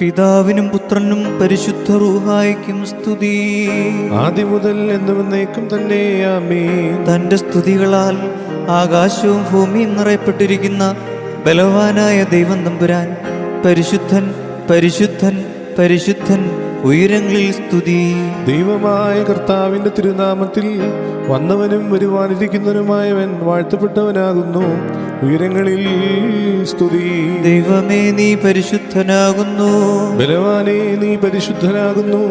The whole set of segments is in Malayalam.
പിതാവിനും പുത്രനും പരിശുദ്ധ റൂഹായിക്കും സ്തുതി. ആദ്യം മുതൽ എന്നുവന്നേക്കും തന്നെ ആമേ തന്റെ സ്തുതികളാൽ ആകാശവും ഭൂമിയും നിറയപ്പെട്ടിരിക്കുന്ന ബലവാനായ ദൈവം തമ്പുരാൻ പരിശുദ്ധൻ പരിശുദ്ധൻ പരിശുദ്ധൻ. ഉയരങ്ങളിൽ സ്തുതി. ദൈവമായ കർത്താവിന്റെ തിരുനാമത്തിൽ വന്നവനും വരുവാനിരിക്കുന്നവനുമായവൻ വാഴ്ത്തപ്പെട്ടവനാകുന്നു. ഉയരങ്ങളിൽ സ്തുതി. ദൈവമേ നീ പരിശുദ്ധനാകുന്നു. ബലവാനെ നീ പരിശുദ്ധനാകുന്നു.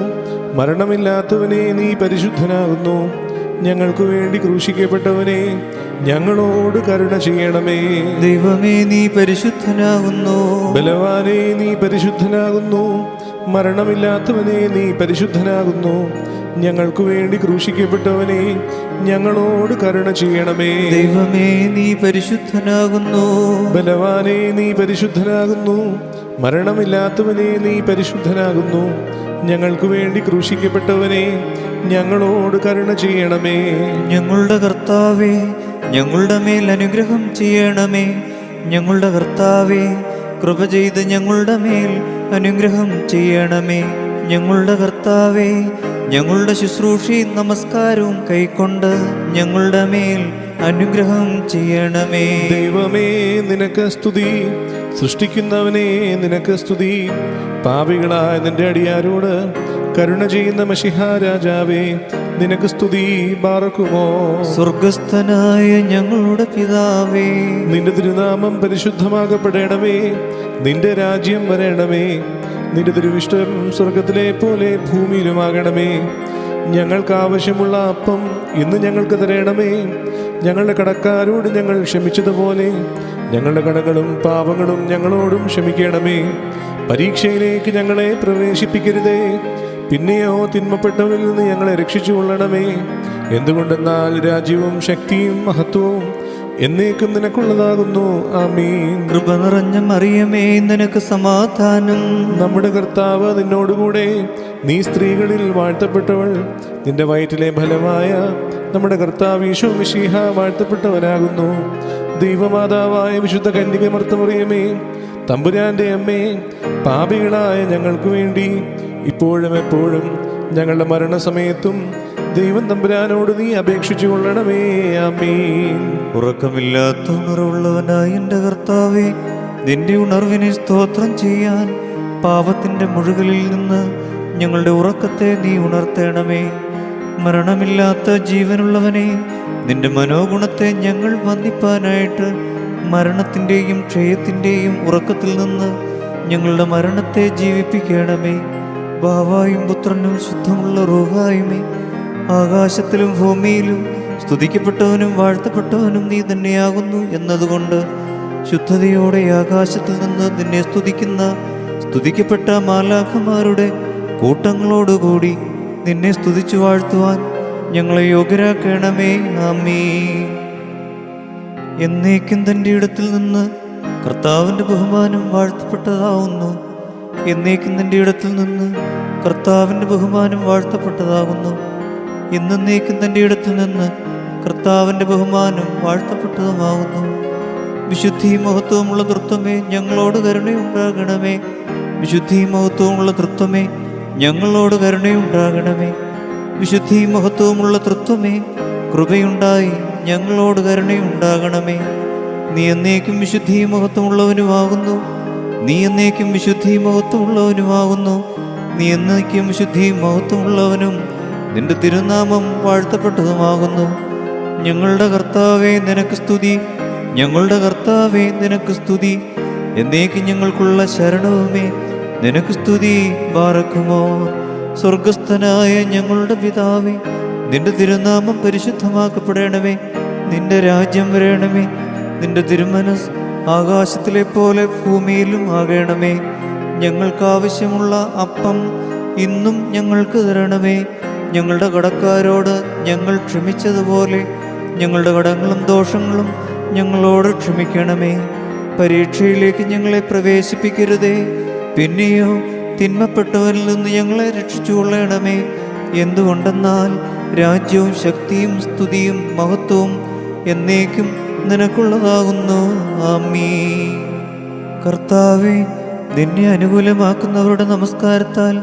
മരണമില്ലാത്തവനെ നീ പരിശുദ്ധനാകുന്നു. ഞങ്ങൾക്ക് വേണ്ടി ക്രൂശിക്കപ്പെട്ടവനെ ഞങ്ങളോട് കരുണ ചെയ്യണമേ. ദൈവമേ നീ പരിശുദ്ധനാകുന്നു. ബലവാനെ നീ പരിശുദ്ധനാകുന്നു. മരണമില്ലാത്തവനെ നീ പരിശുദ്ധനാകുന്നു. ഞങ്ങൾക്കു വേണ്ടി ക്രൂശിക്കപ്പെട്ടവനെ ഞങ്ങളോട് കരുണ ചെയ്യണമേ. ദൈവമേ നീ പരിശുദ്ധനാകുന്നു. ബലവാനെ നീ പരിശുദ്ധനാകുന്നു. മരണമില്ലാത്തവനെ നീ പരിശുദ്ധനാകുന്നു. ഞങ്ങൾക്കു വേണ്ടി ക്രൂശിക്കപ്പെട്ടവനെ ഞങ്ങളോട് കരുണ ചെയ്യണമേ. ഞങ്ങളുടെ കർത്താവേ ഞങ്ങളുടെ മേൽ അനുഗ്രഹം ചെയ്യണമേ. ഞങ്ങളുടെ കർത്താവേ കൃപ ചെയ്ത് ഞങ്ങളുടെ മേൽ അനുഗ്രഹം ചെയ്യണമേ. ഞങ്ങളുടെ കർത്താവേ ഞങ്ങളുടെ ശുശ്രൂഷയും നമസ്കാരവും കൈക്കൊണ്ട് ഞങ്ങളുടെ മേൽ അനുഗ്രഹം ചെയ്യണമേ. ദൈവമേ നിനക്ക് സ്തുതി. സൃഷ്ടിക്കുന്നവനെ നിനക്ക് സ്തുതി. പാപികളായ നിന്റെ അടിയാരോട് കരുണ ചെയ്യുന്ന മഷിഹ രാജാവേ നിനക്ക് സ്തുതി പാർക്കുമോ സ്വർഗസ്ഥനായ ഞങ്ങളുടെ പിതാവേ. നിന്റെ തിരുനാമം പരിശുദ്ധമാകപ്പെടണമേ നിന്റെ രാജ്യം വരേണമേ നിന്റെ തിരുവിഷ്ടം സ്വർഗത്തിലെ പോലെ ഭൂമിയിലുമാകണമേ. ഞങ്ങൾക്ക് ആവശ്യമുള്ള അപ്പം ഇന്ന് ഞങ്ങൾക്ക് തരണമേ. ഞങ്ങളുടെ കടക്കാരോട് ഞങ്ങൾ ക്ഷമിച്ചതുപോലെ ഞങ്ങളുടെ കടകളും പാപങ്ങളും ഞങ്ങളോടും ക്ഷമിക്കണമേ. പരീക്ഷയിലേക്ക് ഞങ്ങളെ പ്രവേശിപ്പിക്കരുതേ പിന്നെയോ തിന്മപ്പെട്ടവരിൽ നിന്ന് ഞങ്ങളെ രക്ഷിച്ചു കൊള്ളണമേ എന്തുകൊണ്ടെന്നാൽ രാജ്യവും ശക്തിയും മഹത്വവും എന്നേക്കും നിനക്കുള്ളതാകുന്നു. ആമീൻ. കൃപ നിറഞ്ഞ മറിയമേ നിനക്ക് സമാധാനം. നമ്മുടെ കർത്താവ് നിന്നോടുകൂടെ നീ സ്ത്രീകളിൽ വാഴ്ത്തപ്പെട്ടവൾ നിന്റെ വയറ്റിലെ ഫലമായ നമ്മുടെ കർത്താവ് ഈശോ മിശീഹ വാഴ്ത്തപ്പെട്ടവനാകുന്നു. ദൈവമാതാവായ വിശുദ്ധ കന്യകമർത്തമറിയമേ തമ്പുരാന്റെ അമ്മേ പാപികളായ ഞങ്ങൾക്ക് വേണ്ടി ഇപ്പോഴും എപ്പോഴും ഞങ്ങളുടെ മരണസമയത്തും ദൈവം തമ്പുരാനോട് നീ അപേക്ഷിച്ചു കൊള്ളണമേ. ആമീൻ. ഉറക്കമില്ലാത്ത ഉണർവുള്ളവനായ എന്റെ കർത്താവേ നിന്റെ ഉണർവിനെ സ്തോത്രം ചെയ്യാൻ പാപത്തിന്റെ മുഴുകലിൽ നിന്ന് ഞങ്ങളുടെ ഉറക്കത്തെ നീ ഉണർത്തേണമേ. മരണമില്ലാത്ത ജീവനുള്ളവനെ നിന്റെ മനോഗുണത്തെ ഞങ്ങൾ വന്ദിപ്പാനായിട്ട് മരണത്തിന്റെയും ക്ഷയത്തിന്റെയും ഉറക്കത്തിൽ നിന്ന് ഞങ്ങളുടെ മരണത്തെ ജീവിപ്പിക്കണമേ. ബാവായും പുത്രനും ശുദ്ധമുള്ള റൂഹായുമേ. ആകാശത്തിലും ഭൂമിയിലും സ്തുതിക്കപ്പെട്ടവനും വാഴ്ത്തപ്പെട്ടവനും നീ തന്നെയാകുന്നു എന്നതുകൊണ്ട് ശുദ്ധതയോടെ ആകാശത്തിൽ നിന്ന് നിന്നെ സ്തുതിക്കുന്ന സ്തുതിക്കപ്പെട്ട മാലാഖമാരുടെ കൂട്ടങ്ങളോടുകൂടി നിന്നെ സ്തുതിച്ചു വാഴ്ത്തുവാൻ ഞങ്ങളെ യോഗ്യരാക്കണമേ. ആമീ എന്നേക്കും തന്റെ ഇടത്തിൽ നിന്ന് കർത്താവിന്റെ ബഹുമാനം വാഴ്ത്തപ്പെട്ടതാവുന്നു. എന്നേക്കും നിന്റെ ഇടത്തിൽ നിന്ന് കർത്താവിന്റെ ബഹുമാനം വാഴ്ത്തപ്പെട്ടതാകുന്നു. എന്നേക്കും തന്റെ ഇടത്തിൽ നിന്ന് കർത്താവിന്റെ ബഹുമാനം വാഴ്ത്തപ്പെട്ടതുമാകുന്നു. വിശുദ്ധി മഹത്വമുള്ള തൃത്വമേ ഞങ്ങളോട് കരുണയുണ്ടാകണമേ. വിശുദ്ധി മഹത്വമുള്ള തൃത്വമേ ഞങ്ങളോട് കരുണയുണ്ടാകണമേ. വിശുദ്ധി മഹത്വമുള്ള തൃത്വമേ കൃപയുണ്ടായി ഞങ്ങളോട് കരുണയുണ്ടാകണമേ. നീ എന്നേക്കും വിശുദ്ധി മഹത്വമുള്ളവനുമാകുന്നു. നീ എന്നേക്കും വിശുദ്ധി മഹത്വമുള്ളവനുമാകുന്നു നീ എന്നേക്കും വിശുദ്ധി മഹത്വമുള്ളവനും നിന്റെ തിരുനാമം വാഴ്ത്തപ്പെട്ടതുമാകുന്നു. ഞങ്ങളുടെ കർത്താവേ നിനക്ക് സ്തുതി. ഞങ്ങളുടെ കർത്താവേ നിനക്ക് സ്തുതി. എന്നേക്കും ഞങ്ങൾക്കുള്ള ശരണവുമേ. നിനക്ക് സ്തുതി ബാറക്കുമോ സ്വർഗസ്ഥനായ ഞങ്ങളുടെ പിതാവേ നിന്റെ തിരുനാമം പരിശുദ്ധമാക്കപ്പെടണമേ. നിന്റെ രാജ്യം വരണമേ. നിന്റെ തിരുമനസ് ആകാശത്തിലെ പോലെ ഭൂമിയിലും ആകണമേ. ഞങ്ങൾക്ക് ആവശ്യമുള്ള അപ്പം ഇന്നും ഞങ്ങൾക്ക് തരണമേ. ഞങ്ങളുടെ കടക്കാരോട് ഞങ്ങൾ ക്ഷമിച്ചതുപോലെ ഞങ്ങളുടെ കടങ്ങളും ദോഷങ്ങളും ഞങ്ങളോട് ക്ഷമിക്കണമേ. പരീക്ഷയിലേക്ക് ഞങ്ങളെ പ്രവേശിപ്പിക്കരുതേ. പിന്നെയോ തിന്മപ്പെട്ടവരിൽ നിന്ന് ഞങ്ങളെ രക്ഷിച്ചുകൊള്ളണമേ. എന്തുകൊണ്ടെന്നാൽ രാജ്യവും ശക്തിയും സ്തുതിയും മഹത്വവും എന്നേക്കും നിനക്കുള്ളതാകുന്നു. ആമീ കർത്താവെ നിന്നെ അനുകൂലമാക്കുന്നവരുടെ നമസ്കാരത്താൽ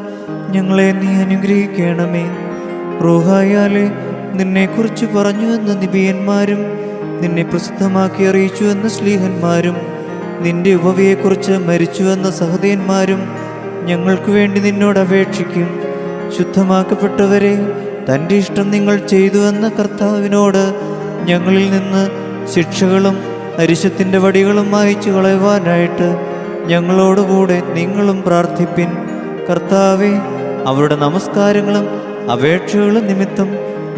ഞങ്ങളെ നീ അനുഗ്രഹിക്കണമേ. റൂഹായാലെ നിന്നെക്കുറിച്ച് പറഞ്ഞു എന്ന നിബിയന്മാരും നിന്നെ പ്രസിദ്ധമാക്കി അറിയിച്ചു എന്ന ശ്ലീഹന്മാരും നിന്റെ ഉപവിയെക്കുറിച്ച് മരിച്ചുവെന്ന സഹതയന്മാരും ഞങ്ങൾക്ക് വേണ്ടി നിന്നോട് അപേക്ഷിക്കും. ശുദ്ധമാക്കപ്പെട്ടവരെ തന്റെ ഇഷ്ടം നിങ്ങൾ ചെയ്തുവെന്ന കർത്താവിനോട് ഞങ്ങളിൽ നിന്ന് ശിക്ഷകളും അരിശത്തിന്റെ വടികളും മായിച്ചു കളയുവാനായിട്ട് ഞങ്ങളോടുകൂടെ നിങ്ങളും പ്രാർത്ഥിപ്പിൻ. കർത്താവെ അവരുടെ നമസ്കാരങ്ങളും അപേക്ഷകളും നിമിത്തം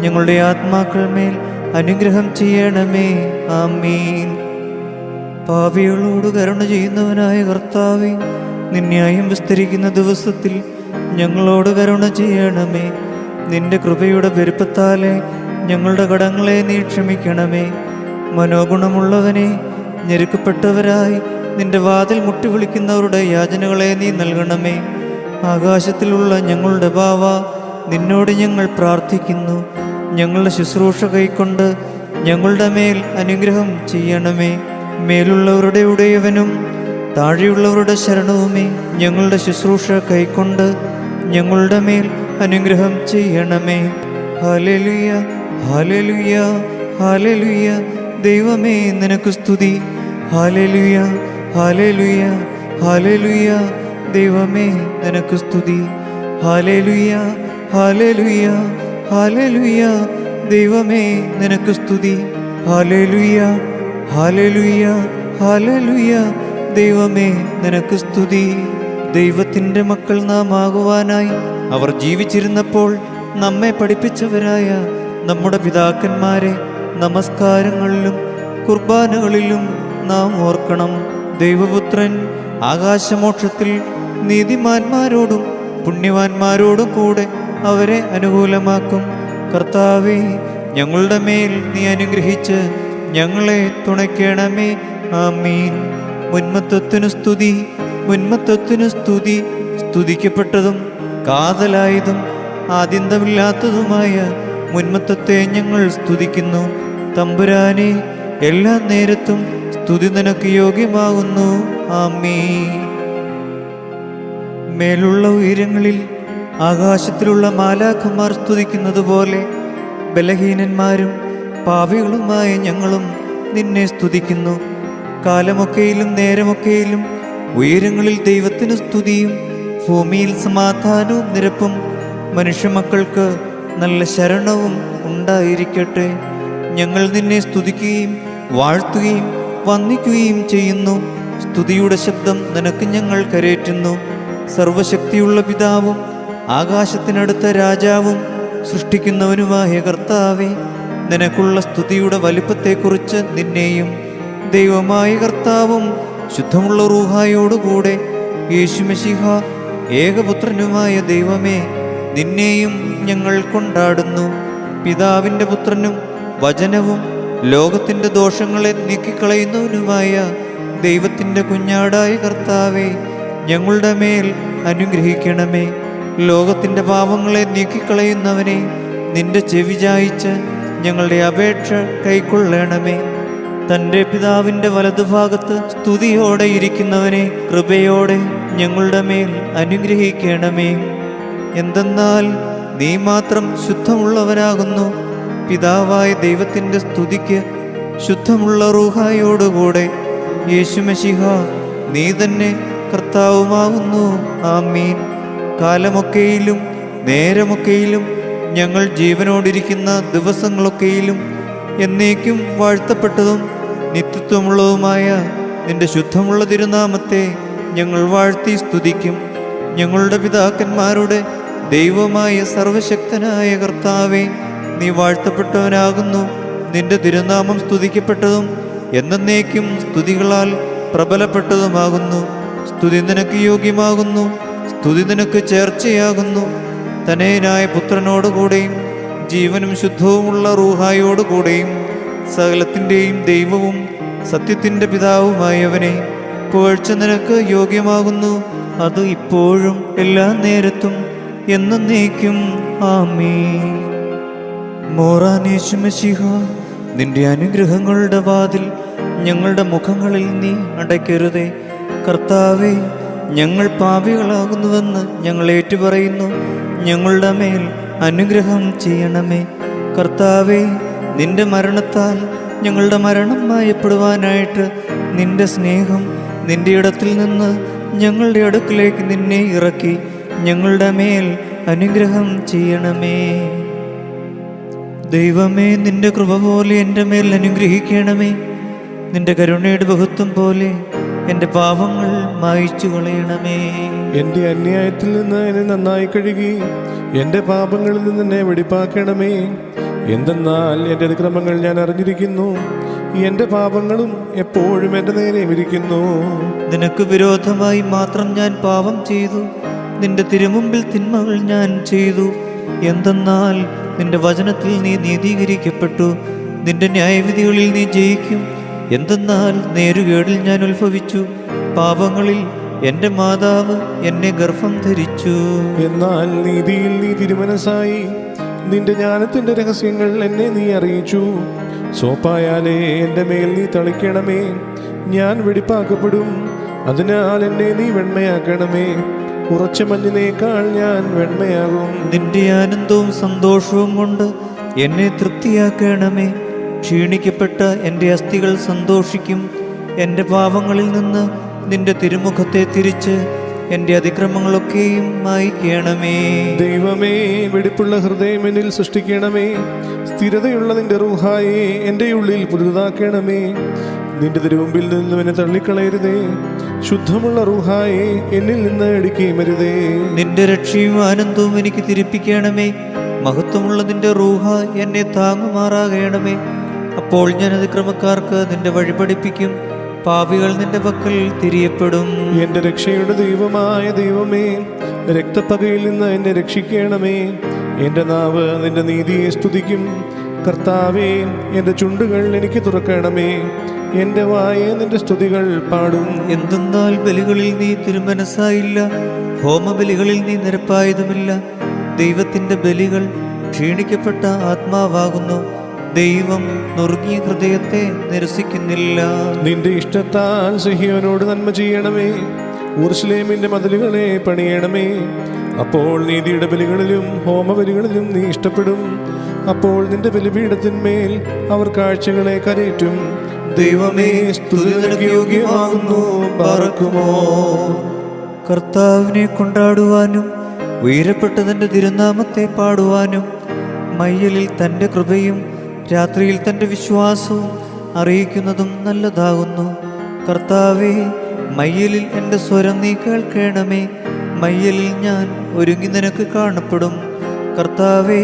ഞങ്ങളുടെ ആത്മാക്കൾ മേൽ അനുഗ്രഹം ചെയ്യണമേ. ആമീൻ. പാപികളോട് കരുണ ചെയ്യുന്നവനായ കർത്താവെ നിന്യായം വിസ്തരിക്കുന്ന ദിവസത്തിൽ ഞങ്ങളോട് കരുണ ചെയ്യണമേ. നിന്റെ കൃപയുടെ പെരുപ്പത്താലെ ഞങ്ങളുടെ കടങ്ങളെ നീ ക്ഷമിക്കണമേ. മനോഗുണമുള്ളവനെ ഞെരുക്കപ്പെട്ടവരായി നിന്റെ വാതിൽ മുട്ടി വിളിക്കുന്നവരുടെ യാചനകളെ നീ നൽകണമേ. ആകാശത്തിലുള്ള ഞങ്ങളുടെ ബാവ നിന്നോട് ഞങ്ങൾ പ്രാർത്ഥിക്കുന്നു. ഞങ്ങളുടെ ശുശ്രൂഷ കൈക്കൊണ്ട് ഞങ്ങളുടെ മേൽ അനുഗ്രഹം ചെയ്യണമേ. മേലുള്ളവരുടെ ഉടയവനും താഴെയുള്ളവരുടെ ശരണവുമേ. ഞങ്ങളുടെ ശുശ്രൂഷ കൈക്കൊണ്ട് ഞങ്ങളുടെ മേൽ അനുഗ്രഹം ചെയ്യണമേ. ഹാലലുയ ഹാലലുയ ഹാലലുയ ദൈവമേ നിനക്ക് സ്തുതി. ഹാലലുയ ഹാലലുയ ഹാലലുയ ദൈവമേ നിനക്ക് സ്തുതി. ഹാലലുയ ഹാലലുയ ഹാലലുയ ദൈവമേ നിനക്ക് സ്തുതി. ഹാലലുയ ഹാലലുയ ഹാലലുയ ദൈവമേ നിനക്ക് സ്തുതി. ദൈവത്തിന്റെ മക്കൾ നാം ആകുവാനായി അവർ ജീവിച്ചിരുന്നപ്പോൾ നമ്മെ പഠിപ്പിച്ചവരായ നമ്മുടെ പിതാക്കന്മാരെ നമസ്കാരങ്ങളിലും കുർബാനകളിലും നാം ഓർക്കണം. ദൈവപുത്രൻ ആകാശമോക്ഷത്തിൽ നീതിമാന്മാരോടും പുണ്യവാന്മാരോടും കൂടെ അവരെ അനുകൂലമാക്കും. കർത്താവെ ഞങ്ങളുടെ മേൽ നീ അനുഗ്രഹിച്ച് ഞങ്ങളെ തുണയ്ക്കണമേ. ആമീൻ. മുന്മത്വത്തിനു സ്തുതി മുന്മത്വത്തിനു സ്തുതി. സ്തുതിക്കപ്പെട്ടതും കാതലായതും ആദ്യന്തമില്ലാത്തതുമായ മുന്മത്വത്തെ ഞങ്ങൾ സ്തുതിക്കുന്നു. തമ്പുരാനെ എല്ലാ നേരത്തും സ്തുതി നിനക്ക് യോഗ്യമാകുന്നു. ആമീ മേലുള്ള ഉയരങ്ങളിൽ ആകാശത്തിലുള്ള മാലാഖമാർ സ്തുതിക്കുന്നത് പോലെ ബലഹീനന്മാരും പാവികളുമായ ഞങ്ങളും നിന്നെ സ്തുതിക്കുന്നു. കാലമൊക്കെയിലും നേരമൊക്കെയിലും ഉയരങ്ങളിൽ ദൈവത്തിന് സ്തുതിയും ഭൂമിയിൽ സമാധാനവും നിരപ്പും മനുഷ്യമക്കൾക്ക് നല്ല ശരണവും ഉണ്ടായിരിക്കട്ടെ. ഞങ്ങൾ നിന്നെ സ്തുതിക്കുകയും വാഴ്ത്തുകയും വന്ദിക്കുകയും ചെയ്യുന്നു. സ്തുതിയുടെ ശബ്ദം നിനക്ക് ഞങ്ങൾ കരേറ്റുന്നു. സർവശക്തിയുള്ള പിതാവും ആകാശത്തിനടുത്ത രാജാവും സൃഷ്ടിക്കുന്നവനുമായ കർത്താവെ നിനക്കുള്ള സ്തുതിയുടെ വലിപ്പത്തെക്കുറിച്ച് നിന്നെയും ദൈവമായ കർത്താവും ശുദ്ധമുള്ള റൂഹായോടുകൂടെ യേശുമശിഹ ഏകപുത്രനുമായ ദൈവമേ നിന്നെയും ഞങ്ങൾ കൊണ്ടാടുന്നു. പിതാവിന്റെ പുത്രനും വചനവും ലോകത്തിന്റെ ദോഷങ്ങളെ നീക്കിക്കളയുന്നവനുമായ ദൈവത്തിന്റെ കുഞ്ഞാടായ കർത്താവെ ഞങ്ങളുടെ മേൽ അനുഗ്രഹിക്കണമേ. ലോകത്തിന്റെ പാപങ്ങളെ നീക്കിക്കളയുന്നവനെ നിന്റെ ചെവി ചായിച്ച് ഞങ്ങളുടെ അപേക്ഷ കൈക്കൊള്ളണമേ. തന്റെ പിതാവിന്റെ വലതുഭാഗത്ത് സ്തുതിയോടെ ഇരിക്കുന്നവനെ കൃപയോടെ ഞങ്ങളുടെ മേൽ അനുഗ്രഹിക്കണമേ. എന്തെന്നാൽ നീ മാത്രം ശുദ്ധമുള്ളവനാകുന്നു. പിതാവായ ദൈവത്തിന്റെ സ്തുതിക്ക് ശുദ്ധമുള്ള റൂഹായോടുകൂടെ യേശുമശിഹ നീ തന്നെ കർത്താവുമാകുന്നു. ആമീൻ. കാലമൊക്കെയിലും നേരമൊക്കെയിലും ഞങ്ങൾ ജീവനോടിരിക്കുന്ന ദിവസങ്ങളൊക്കെയിലും എന്നേക്കും വാഴ്ത്തപ്പെട്ടതും നിത്യത്വമുള്ളതുമായ നിന്റെ ശുദ്ധമുള്ള തിരുനാമത്തെ ഞങ്ങൾ വാഴ്ത്തി സ്തുതിക്കും. ഞങ്ങളുടെ പിതാക്കന്മാരുടെ ദൈവമായ സർവശക്തനായ കർത്താവെ നീ വാഴ്ത്തപ്പെട്ടവനാകുന്നു. നിന്റെ തിരുനാമം സ്തുതിക്കപ്പെട്ടതും എന്നേക്കും സ്തുതികളാൽ പ്രബലപ്പെട്ടതുമാകുന്നു. സ്തുതി നിനക്ക് യോഗ്യമാകുന്നു. സ്തുതി നിനക്ക് ചേർച്ചയാകുന്നു. തനേനായ പുത്രനോടുകൂടെയും ജീവനും ശുദ്ധവുമുള്ള റൂഹായോടുകൂടെയും സകലത്തിന്റെയും ദൈവവും സത്യത്തിന്റെ പിതാവുമായവനെ പുകഴ്ച നിനക്ക് യോഗ്യമാകുന്നു. അത് ഇപ്പോഴും എല്ലാ നേരത്തും എന്നേക്കും ആമേ മോറാനേശുമശിഹ നിന്റെ അനുഗ്രഹങ്ങളുടെ വാതിൽ ഞങ്ങളുടെ മുഖങ്ങളിൽ നീ അടയ്ക്കരുതേ. കർത്താവെ ഞങ്ങൾ പാപികളാകുന്നുവെന്ന് ഞങ്ങൾ ഏറ്റുപറയുന്നു. ഞങ്ങളുടെ മേൽ അനുഗ്രഹം ചെയ്യണമേ. കർത്താവേ നിന്റെ മരണത്താൽ ഞങ്ങളുടെ മരണം മായപ്പെടുവാനായിട്ട് നിന്റെ സ്നേഹം നിന്റെ ഇടത്തിൽ നിന്ന് ഞങ്ങളുടെ അടുക്കിലേക്ക് നിന്നെ ഇറക്കി. ഞങ്ങളുടെ മേൽ അനുഗ്രഹം ചെയ്യണമേ. ദൈവമേ നിന്റെ കൃപ പോലെ എന്റെ മേൽ അനുഗ്രഹിക്കണമേ. നിന്റെ കരുണയുടെ ബഹുത്വം പോലെ എന്റെ പാപങ്ങൾ മായിച്ചു കളയണമേ. എന്റെ അന്യായത്തിൽ നിന്ന് എന്നെ നന്നായി കഴുകി എന്റെ പാപങ്ങളിൽ നിന്ന് എന്നെ വെടിപ്പാക്കണമേ. എന്തെന്നാൽ എന്റെ അതിക്രമങ്ങൾ ഞാൻ അറിഞ്ഞിരിക്കുന്നു. എന്റെ പാപങ്ങളും എപ്പോഴും എന്റെ നേരെ ഇരിക്കുന്നു. നിനക്ക് വിരോധമായി മാത്രം ഞാൻ പാപം ചെയ്തു. നിന്റെ തിരുമുമ്പിൽ തിന്മകൾ ഞാൻ ചെയ്തു. എന്തെന്നാൽ നിന്റെ വചനത്തിൽ നീ നീതീകരിക്കപ്പെട്ടു. നിന്റെ ന്യായവിധികളിൽ നീ ജയിക്കും. എന്തെന്നാൽ നേരുകേടിൽ ഞാൻ ഉത്ഭവിച്ചു. പാപങ്ങളിൽ എന്റെ മാതാവ് എന്നെ ഗർഭം ധരിച്ചു. എന്നാൽ നീതിയിൽ നീ തിരുമനസായി നിന്റെ ജ്ഞാനത്തിന്റെ രഹസ്യങ്ങൾ എന്നെ നീ അറിയിച്ചു. സോപ്പായാലേ എന്റെ മേൽ നീ തളിക്കണമേ. ഞാൻ വെടിപ്പാക്കപ്പെടും. അതിനാൽ എന്നെ നീ വെണ്മയാക്കണമേ. ഉറച്ച മഞ്ഞിനേക്കാൾ ഞാൻ വെണ്മയാകും. നിന്റെ ആനന്ദവും സന്തോഷവും കൊണ്ട് എന്നെ തൃപ്തിയാക്കണമേ. ക്ഷീണിക്കപ്പെട്ട എന്റെ അസ്ഥികൾ സന്തോഷിക്കും. എന്റെ പാപങ്ങളിൽ നിന്ന് നിന്റെ തിരുമുഖത്തെ തിരിച്ച് എന്റെ അതിക്രമങ്ങളൊക്കെയും മായിക്കണമേ. ദൈവമേ വെടിപ്പുള്ള ഹൃദയം എന്നിൽ സൃഷ്ടിക്കണമേ. സ്ഥിരതയുള്ള നിന്റെ റൂഹായെ എന്റെ ഉള്ളിൽ പുതുതാക്കണമേ. നിന്റെ തിരുമുമ്പിൽ നിന്നും എന്നെ തള്ളിക്കളയരുതേ. ശുദ്ധമുള്ള റൂഹായെ എന്നിൽ നിന്ന് എടുക്കേമരുതേ നിന്റെ രക്ഷയും ആനന്ദവും എനിക്ക് തിരിപ്പിക്കണമേ. മഹത്വമുള്ള നിന്റെ റൂഹ എന്നെ താങ്ങുമാറാകണമേ. അപ്പോൾ ഞാൻ അതിക്രമക്കാർക്ക് നിന്റെ വഴി പഠിപ്പിക്കും. പാപികൾ നിന്റെ പക്കൽ തിരിയപ്പെടും. എന്റെ രക്ഷയുടെ ദൈവമായ ദൈവമേ രക്തപ്പകയിൽ നിന്ന് എന്നെ രക്ഷിക്കണമേ. എന്റെ നാവ് നിന്റെ നീതിയെ സ്തുതിക്കും. കർത്താവേ എന്റെ ചുണ്ടുകൾ എനിക്ക് തുറക്കണമേ. എന്റെ വായ നിന്റെ സ്തുതികൾ പാടും. എന്തെന്നാൽ ബലികളിൽ നീ തിരുമനസ്സായില്ല ഹോമബലികളിൽ നീ നിരപ്പായതുമില്ല. ദൈവത്തിന്റെ ബലികൾ ക്ഷീണിക്കപ്പെട്ട ആത്മാവാകുന്നു. ദൈവം നുറുങ്ങിയ ഹൃദയത്തെ നിരസിക്കുന്നില്ല. നിന്റെ ഇഷ്ടത്താൽ സിഹിയോനോട് നന്മ ചെയ്യണമേ. ഊർസ്ലേമിന്റെ മതിലുകളെ പണിയണമേ. അപ്പോൾ നീതിയുടെ ബലികളിലും ഹോമബലികളിലും നീ ഇഷ്ടപ്പെടും. അപ്പോൾ നിന്റെ ബലിപീഠത്തിന്മേൽ അവർ കാഴ്ചകളെ കരയറ്റും. ദൈവമേ സ്തുതി നിനക്ക് യോഗ്യമാകുന്നു. പറക്കുമോ? കർത്താവിനെ കൊണ്ടാടുവാനും ഉയരപ്പെട്ടതിന്റെ തിരുനാമത്തെ പാടുവാനും മയ്യലിൽ തന്റെ കൃപയും രാത്രിയിൽ തന്റെ വിശ്വാസവും അറിയിക്കുന്നതും നല്ലതാകുന്നു. കർത്താവേ മയ്യലിൽ എന്റെ സ്വരം നീ കേൾക്കണമേ. മയ്യലിൽ ഞാൻ ഒരുങ്ങി നിനക്ക് കാണപ്പെടും. കർത്താവേ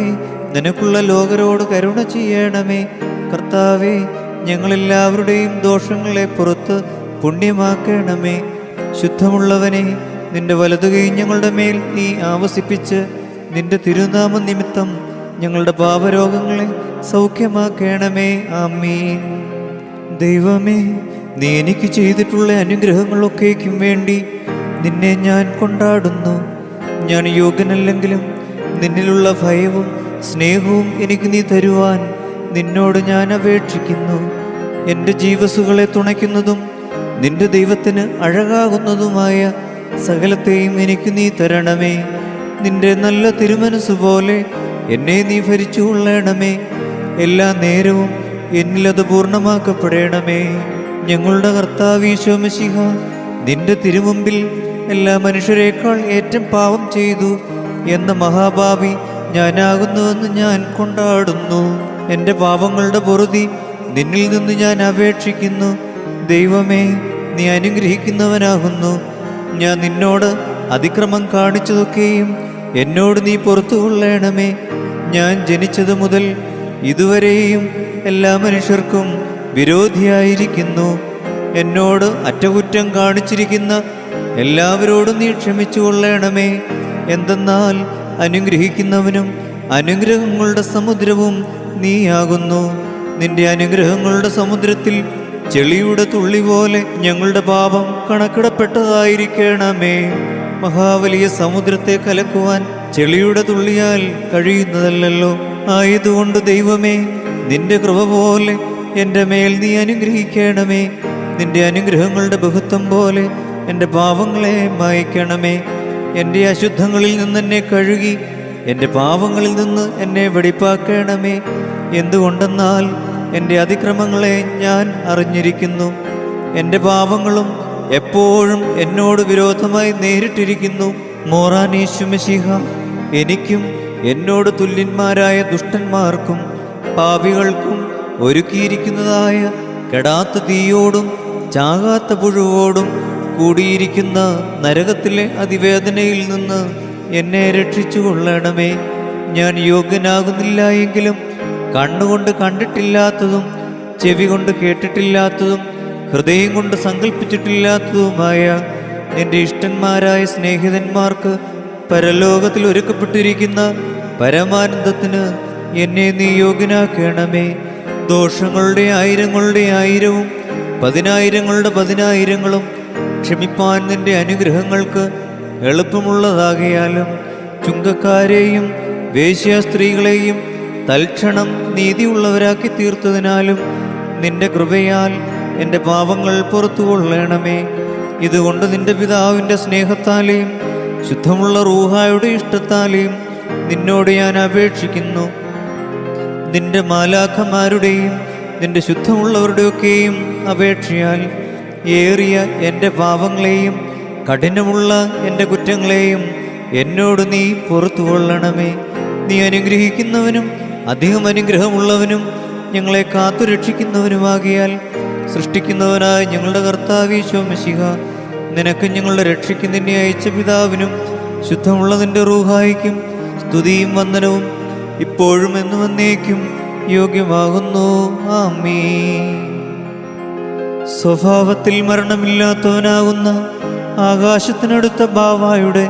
നിനക്കുള്ള ലോകരോട് കരുണ ചെയ്യണമേ. കർത്താവേ ഞങ്ങളെല്ലാവരുടെയും ദോഷങ്ങളെ പുറത്ത് പുണ്യമാക്കണമേ. ശുദ്ധമുള്ളവനെ നിന്റെ വലതുകൈ ഞങ്ങളുടെ മേൽ നീ ആവസിപ്പിച്ച് നിന്റെ തിരുനാമ നിമിത്തം ഞങ്ങളുടെ പാപരോഗങ്ങളെ സൗഖ്യമാക്കണമേ. ആമീൻ. ദൈവമേ നീ എനിക്ക് ചെയ്തിട്ടുള്ള അനുഗ്രഹങ്ങളൊക്കേക്കും വേണ്ടി നിന്നെ ഞാൻ കൊണ്ടാടുന്നു. ഞാൻ യോഗ്യനല്ലെങ്കിലും നിന്നിലുള്ള ഭയവും സ്നേഹവും എനിക്ക് നീ തരുവാൻ നിന്നോട് ഞാൻ അപേക്ഷിക്കുന്നു. എന്റെ ജീവസുകളെ തുണയ്ക്കുന്നതും നിന്റെ ദൈവത്തിന് അഴകാകുന്നതുമായ സകലത്തെയും എനിക്ക് നീ തരണമേ. നിന്റെ നല്ല തിരുമനസ് പോലെ എന്നെ നീ ഭരിച്ചു കൊള്ളണമേ എല്ലാ നേരവും എന്നിലത് പൂർണമാക്കപ്പെടണമേ. ഞങ്ങളുടെ കർത്താവീശോമശിഹ നിന്റെ തിരുമുമ്പിൽ എല്ലാ മനുഷ്യരെക്കാൾ ഏറ്റവും പാപം ചെയ്തു എന്ന മഹാഭാവി ഞാനാകുന്നുവെന്ന് ഞാൻ കൊണ്ടാടുന്നു. എന്റെ പാപങ്ങളുടെ പൊറുതി നിന്നിൽ നിന്ന് ഞാൻ അപേക്ഷിക്കുന്നു. ദൈവമേ നീ അനുഗ്രഹിക്കുന്നവനാകുന്നു. ഞാൻ നിന്നോട് അതിക്രമം കാണിച്ചതൊക്കെയും എന്നോട് നീ പുറത്തു കൊള്ളണമേ. ഞാൻ ജനിച്ചത് മുതൽ ഇതുവരെയും എല്ലാ മനുഷ്യർക്കും വിരോധിയായിരിക്കുന്നു. എന്നോട് അറ്റകുറ്റം കാണിച്ചിരിക്കുന്ന എല്ലാവരോടും നീ ക്ഷമിച്ചു കൊള്ളണമേ. എന്തെന്നാൽ അനുഗ്രഹിക്കുന്നവനും അനുഗ്രഹങ്ങളുടെ സമുദ്രവും നീയാകുന്നു. നിന്റെ അനുഗ്രഹങ്ങളുടെ സമുദ്രത്തിൽ ചെളിയുടെ തുള്ളി പോലെ ഞങ്ങളുടെ പാപം കണക്കിടപ്പെട്ടതായിരിക്കണമേ. മഹാവലിയ സമുദ്രത്തെ കലക്കുവാൻ ചെളിയുടെ തുള്ളിയാൽ കഴിയുന്നതല്ലല്ലോ. ആയതുകൊണ്ട് ദൈവമേ നിന്റെ കൃപ പോലെ എന്റെ മേൽ നീ അനുഗ്രഹിക്കണമേ. നിന്റെ അനുഗ്രഹങ്ങളുടെ ബഹുത്വം പോലെ എന്റെ പാപങ്ങളെ മായ്ക്കണമേ. എന്റെ അശുദ്ധങ്ങളിൽ നിന്ന് എന്നെ കഴുകി എന്റെ പാവങ്ങളിൽ നിന്ന് എന്നെ വെടിപ്പാക്കണമേ. എന്തുകൊണ്ടെന്നാൽ എന്റെ അതിക്രമങ്ങളെ ഞാൻ അറിഞ്ഞിരിക്കുന്നു. എന്റെ പാവങ്ങളും എപ്പോഴും എന്നോട് വിരോധമായി നേരിട്ടിരിക്കുന്നു. മോറാനീശുമശിഹ എനിക്കും എന്നോട് തുല്യന്മാരായ ദുഷ്ടന്മാർക്കും പാപികൾക്കും ഒരുക്കിയിരിക്കുന്നതായ കെടാത്ത തീയോടും ചാകാത്ത പുഴുവോടും കൂടിയിരിക്കുന്ന നരകത്തിലെ അതിവേദനയിൽ നിന്ന് എന്നെ രക്ഷിച്ചു കൊള്ളണമേ. ഞാൻ യോഗ്യനാകുന്നില്ല എങ്കിലും കണ്ണുകൊണ്ട് കണ്ടിട്ടില്ലാത്തതും ചെവി കൊണ്ട് കേട്ടിട്ടില്ലാത്തതും ഹൃദയം കൊണ്ട് സങ്കല്പിച്ചിട്ടില്ലാത്തതുമായ എന്റെ ഇഷ്ടന്മാരായ സ്നേഹിതന്മാർക്ക് പരലോകത്തിൽ ഒരുക്കപ്പെട്ടിരിക്കുന്ന പരമാനന്ദത്തിന് എന്നെ നീ യോഗ്യനാക്കണമേ. ദോഷങ്ങളുടെ ആയിരങ്ങളുടെ ആയിരവും പതിനായിരങ്ങളുടെ പതിനായിരങ്ങളും ക്ഷമിപ്പാൻ നിന്റെ അനുഗ്രഹങ്ങൾക്ക് എളുപ്പമുള്ളതാകയാലും ചുങ്കക്കാരെയും വേശ്യ സ്ത്രീകളെയും തൽക്ഷണം നീതിയുള്ളവരാക്കി തീർത്തതിനാലും നിന്റെ കൃപയാൽ എന്റെ പാപങ്ങൾ പുറത്തു കൊള്ളണമേ. ഇതുകൊണ്ട് നിന്റെ പിതാവിന്റെ സ്നേഹത്താലെയും ശുദ്ധമുള്ള റൂഹായുടെ ഇഷ്ടത്താലെയും നിന്നോട് ഞാൻ അപേക്ഷിക്കുന്നു. നിന്റെ മാലാഖമാരുടെയും നിന്റെ ശുദ്ധമുള്ളവരുടെയൊക്കെയും അപേക്ഷയാൽ ഏറിയ എന്റെ പാപങ്ങളെയും കഠിനമുള്ള എന്റെ കുറ്റങ്ങളെയും എന്നോട് നീ പുറത്തു കൊള്ളണമേ. നീ അനുഗ്രഹിക്കുന്നവനും അധികം അനുഗ്രഹമുള്ളവനും ഞങ്ങളെ കാത്തു രക്ഷിക്കുന്നവനുമാകിയാൽ സൃഷ്ടിക്കുന്നവനായ ഞങ്ങളുടെ കർത്താവീശോ മിശിഹ നിനക്ക് ഞങ്ങളുടെ നിന്നെ അയച്ച പിതാവിനും ശുദ്ധമുള്ള നിന്റെ റൂഹായിക്കും സ്തുതിയും വന്ദനവും ഇപ്പോഴും എന്ന് വന്നേക്കും യോഗ്യമാകുന്നു. ആമീ സ്വഭാവത്തിൽ മരണമില്ലാത്തവനാകുന്ന ആകാശത്തിനടുത്ത ബാവായുടെ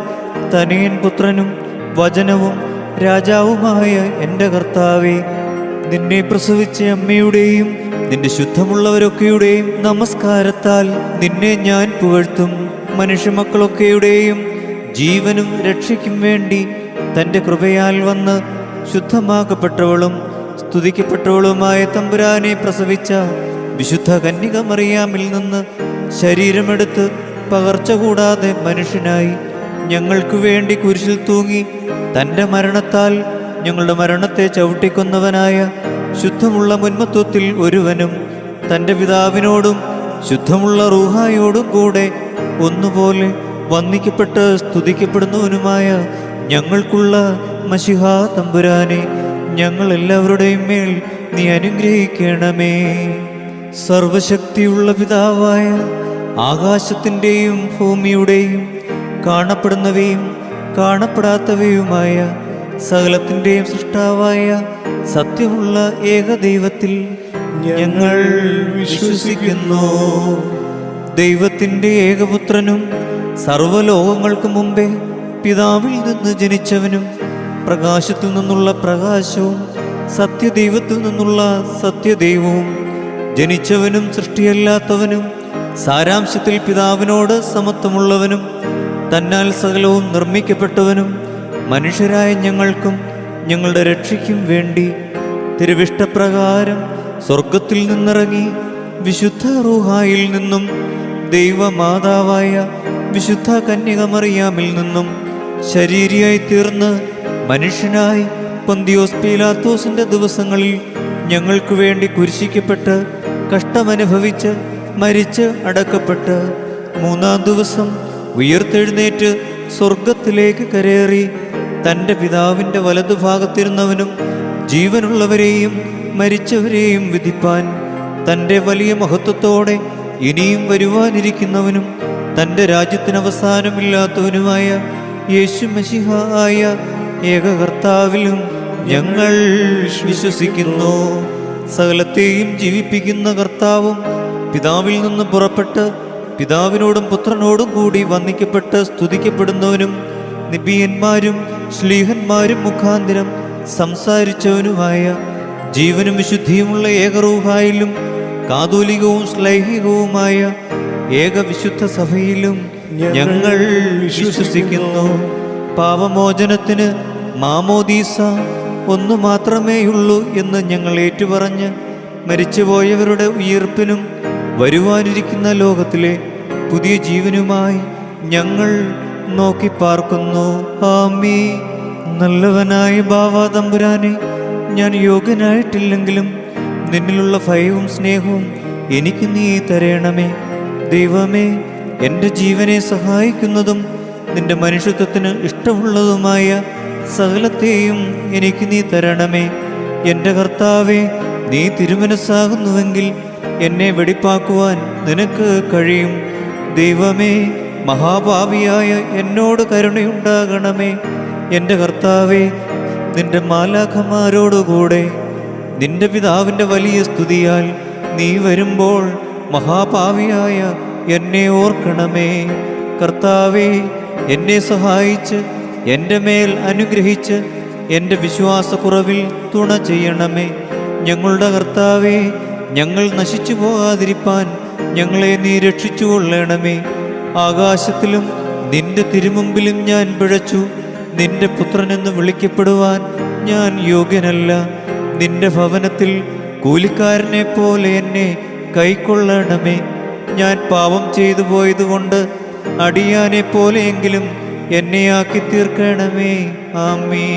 തനിയൻ പുത്രനും വചനവും രാജാവുമായ എന്റെ കർത്താവെ നിന്നെ പ്രസവിച്ച അമ്മയുടെയും നിന്റെ ശുദ്ധമുള്ളവരൊക്കെയുടെയും നമസ്കാരത്താൽ നിന്നെ ഞാൻ പുകഴ്ത്തും. മനുഷ്യമക്കളൊക്കെയുടെയും ജീവനും രക്ഷയ്ക്കും വേണ്ടി തന്റെ കൃപയാൽ വന്ന് ശുദ്ധമാക്കപ്പെട്ടവളും സ്തുതിക്കപ്പെട്ടവളുമായ തമ്പുരാനെ പ്രസവിച്ച വിശുദ്ധ കന്യകമറിയാമിൽ നിന്ന് ശരീരമെടുത്ത് പകർച്ച കൂടാതെ മനുഷ്യനായി ഞങ്ങൾക്ക് വേണ്ടി കുരിശിൽ തൂങ്ങി തന്റെ മരണത്താൽ ഞങ്ങളുടെ മരണത്തെ ചവിട്ടിക്കൊന്നവനായ ശുദ്ധമുള്ള മുൻമത്വത്തിൽ ഒരുവനും തന്റെ പിതാവിനോടും ശുദ്ധമുള്ള റൂഹായോടും കൂടെ ഒന്നുപോലെ വന്ദിക്കപ്പെട്ട് സ്തുതിക്കപ്പെടുന്നവനുമായ ഞങ്ങൾക്കുള്ള മഷിഹാ തമ്പുരാനെ ഞങ്ങളെല്ലാവരുടെയും മേൽ നീ അനുഗ്രഹിക്കണമേ. സർവശക്തിയുള്ള പിതാവായ ആകാശത്തിന്റെയും ഭൂമിയുടെയും കാണപ്പെടുന്നവയും കാണപ്പെടാത്തവയുമായ സകലത്തിന്റെയും സൃഷ്ടാവായ സത്യമുള്ള ഏകദൈവത്തിൽ ഞങ്ങൾ വിശ്വസിക്കുന്നു. ദൈവത്തിന്റെ ഏകപുത്രനും സർവലോകങ്ങൾക്ക് മുമ്പേ പിതാവിൽ നിന്ന് ജനിച്ചവനും പ്രകാശത്തിൽ നിന്നുള്ള പ്രകാശവും സത്യദൈവത്തിൽ നിന്നുള്ള സത്യദൈവവും ജനിച്ചവനും സൃഷ്ടിയല്ലാത്തവനും സാരാംശത്തിൽ പിതാവിനോട് സമത്വമുള്ളവനും തന്നാൽ സകലവും നിർമ്മിക്കപ്പെട്ടവനും മനുഷ്യരായ ഞങ്ങൾക്കും ഞങ്ങളുടെ രക്ഷയ്ക്കും വേണ്ടി തിരുവിഷ്ടപ്രകാരം സ്വർഗത്തിൽ നിന്നിറങ്ങി വിശുദ്ധ റൂഹായിൽ നിന്നും ദൈവമാതാവായ വിശുദ്ധ കന്യകമറിയാമിൽ നിന്നും ശരീരിയായി തീർന്ന് മനുഷ്യനായി പൊന്തിയോസ് പീലാത്തോസിന്റെ ദിവസങ്ങളിൽ ഞങ്ങൾക്ക് വേണ്ടി കുരിശിക്കപ്പെട്ട് കഷ്ടമനുഭവിച്ച് മരിച്ച് അടക്കപ്പെട്ട് മൂന്നാം ദിവസം ഉയർത്തെഴുന്നേറ്റ് സ്വർഗത്തിലേക്ക് കരേറി തന്റെ പിതാവിന്റെ വലതുഭാഗത്തിരുന്നവനും ജീവനുള്ളവരെയും മരിച്ചവരെയും വിധിപ്പാൻ തന്റെ വലിയ മഹത്വത്തോടെ ഇനിയും വരുവാനിരിക്കുന്നവനും തന്റെ രാജ്യത്തിന് അവസാനമില്ലാത്തവനുമായ യേശു മഷിഹ ആയ ഏകകർത്താവിലും ഞങ്ങൾ വിശ്വസിക്കുന്നു. സകലത്തെയും ജീവിപ്പിക്കുന്ന കർത്താവും പിതാവിൽ നിന്ന് പുറപ്പെട്ട് പിതാവിനോടും പുത്രനോടും കൂടി വന്ദിക്കപ്പെട്ട് സ്തുതിക്കപ്പെടുന്നവനും നിബിയന്മാരും ശ്ലീഹന്മാരും മുഖാന്തരം സംസാരിച്ചവനുമായ ജീവനും വിശുദ്ധിയുമുള്ള ഏകറൂഹായിലും കാതോലികവും ശ്ലൈഹികവുമായ ഏകവിശുദ്ധ സഭയിലും ഞങ്ങൾ വിശ്വസിക്കുന്നു. പാപമോചനത്തിന് മാമോദീസ ഒന്നു മാത്രമേയുള്ളൂ എന്ന് ഞങ്ങൾ ഏറ്റുപറഞ്ഞ് മരിച്ചുപോയവരുടെ ഉയർപ്പിനും വരുവാനിരിക്കുന്ന ലോകത്തിലെ പുതിയ ജീവനുമായി ഞങ്ങൾ നോക്കി പാർക്കുന്നു. ആമീ നല്ലവനായ ബാവാ തമ്പുരാനെ ഞാൻ യോഗ്യനായിട്ടില്ലെങ്കിലും നിന്നിലുള്ള ഭയവും സ്നേഹവും എനിക്ക് നീ തരയണമേ ദൈവമേ എന്റെ ജീവനെ സഹായിക്കുന്നതും നിന്റെ മനുഷ്യത്വത്തിന് ഇഷ്ടമുള്ളതുമായ സകലത്തെയും എനിക്ക് നീ തരണമേ. എന്റെ കർത്താവെ നീ തിരുമനസ്സാകുന്നുവെങ്കിൽ എന്നെ വെടിപ്പാക്കുവാൻ നിനക്ക് കഴിയും. ദൈവമേ മഹാഭാവിയായ എന്നോട് കരുണയുണ്ടാകണമേ. എന്റെ കർത്താവേ നിന്റെ മാലാഖമാരോടുകൂടെ നിന്റെ പിതാവിന്റെ വലിയ സ്തുതിയാൽ നീ വരുമ്പോൾ മഹാഭാവിയായ എന്നെ ഓർക്കണമേ. കർത്താവേ എന്നെ സഹായിച്ച് എന്റെ മേൽ അനുഗ്രഹിച്ച് എന്റെ വിശ്വാസക്കുറവിൽ തുണ ചെയ്യണമേ. ഞങ്ങളുടെ കർത്താവെ ഞങ്ങൾ നശിച്ചു പോകാതിരിപ്പാൻ ഞങ്ങളെ നീ രക്ഷിച്ചു കൊള്ളണമേ. ആകാശത്തിലും നിന്റെ തിരുമുമ്പിലും ഞാൻ പിഴച്ചു. നിന്റെ പുത്രനെന്ന് വിളിക്കപ്പെടുവാൻ ഞാൻ യോഗ്യനല്ല. നിന്റെ ഭവനത്തിൽ കൂലിക്കാരനെ പോലെ എന്നെ കൈക്കൊള്ളണമേ. ഞാൻ പാപം ചെയ്തു പോയതുകൊണ്ട് അടിയാനെ പോലെയെങ്കിലും എന്നെ ആക്കി തീർക്കണമേ. ആമീ